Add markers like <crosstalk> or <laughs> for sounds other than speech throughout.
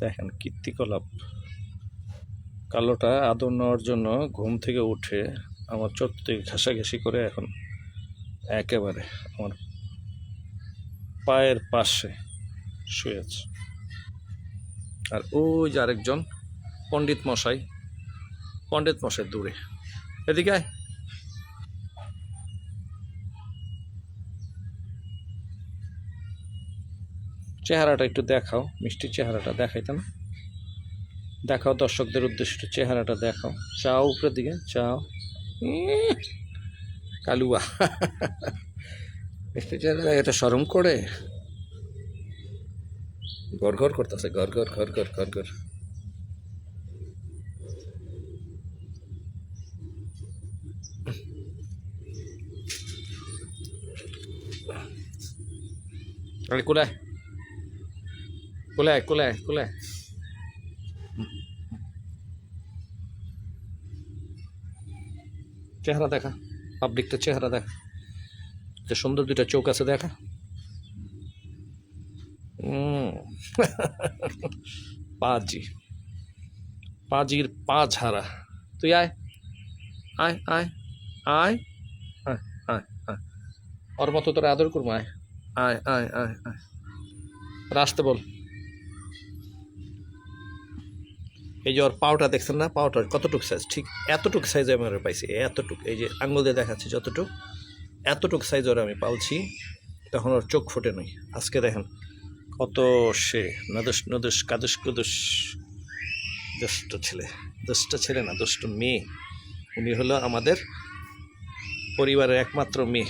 দেখেন, কীর্তিকলাপ। কালোটা আদর নেওয়ার জন্য ঘুম থেকে উঠে আমার চোখ থেকে ঘেঁষাঘেঁষি করে এখন একেবারে আমার পায়ের পাশে শুয়ে আছে। আর ওই যে আরেকজন পণ্ডিত মশাই পণ্ডিত মশাই দূরে। এদিকে আয়। চেহারাটা একটু দেখাও, মিষ্টি চেহারাটা দেখাইতে না দেখাও দর্শকদের উদ্দেশ্য চেহারাটা দেখাও। চাও উপরের দিকে, চাও। কালুয়া। মিষ্টি চেহারা এটা সরম করে। ঘর ঘর করতেছে, ঘর ঘর ঘর ঘর ঘর ঘর। আরে কোলায় কোলায় কোলায় চেহারা দেখা পাবলিকটা চেহারা দেখা। যে সুন্দর দুইটা চোখ আছে, দেখা। <laughs> পাজি। পাজির পা ছাড়া তুই আয়। আয় আয় আয়। আয় আয় আয়। ওর মতো তোর আদর করব, আয়। আয় আয় আয় আয়। আর আসতে বল। এই যে ওর পাওটা দেখছেন না? পাওটা কতটুকু সাইজ ঠিক এতটুকু সাইজ আমি ওরা পাইছি, এতটুকু। এই যে আঙুল দিয়ে দেখাচ্ছি যতটুকু, এতটুকু সাইজ ওরা আমি পালছি, তখন ওর চোখ ফোটে নাই। আজকে দেখেন কত সে নদস নদস, কাদস, কুদস। দুষ্ট ছেলে দুষ্ট ছেলে না, দুষ্ট মেয়ে। উনি হলো আমাদের পরিবারের একমাত্র মেয়ে।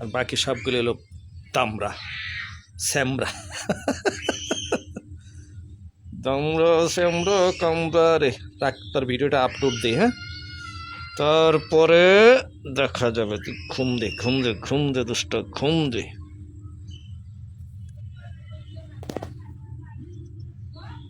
আর বাকি সবগুলো হলো দামরা স্যামরা <laughs> দামরা স্যামরা কামরা রে রাখ, তোর ভিডিওটা আপলোড দিই হ্যাঁ? তারপরে দেখা যাবে, তুই ঘুম দে ঘুম দে ঘুম দে, দুষ্ট, ঘুম দে।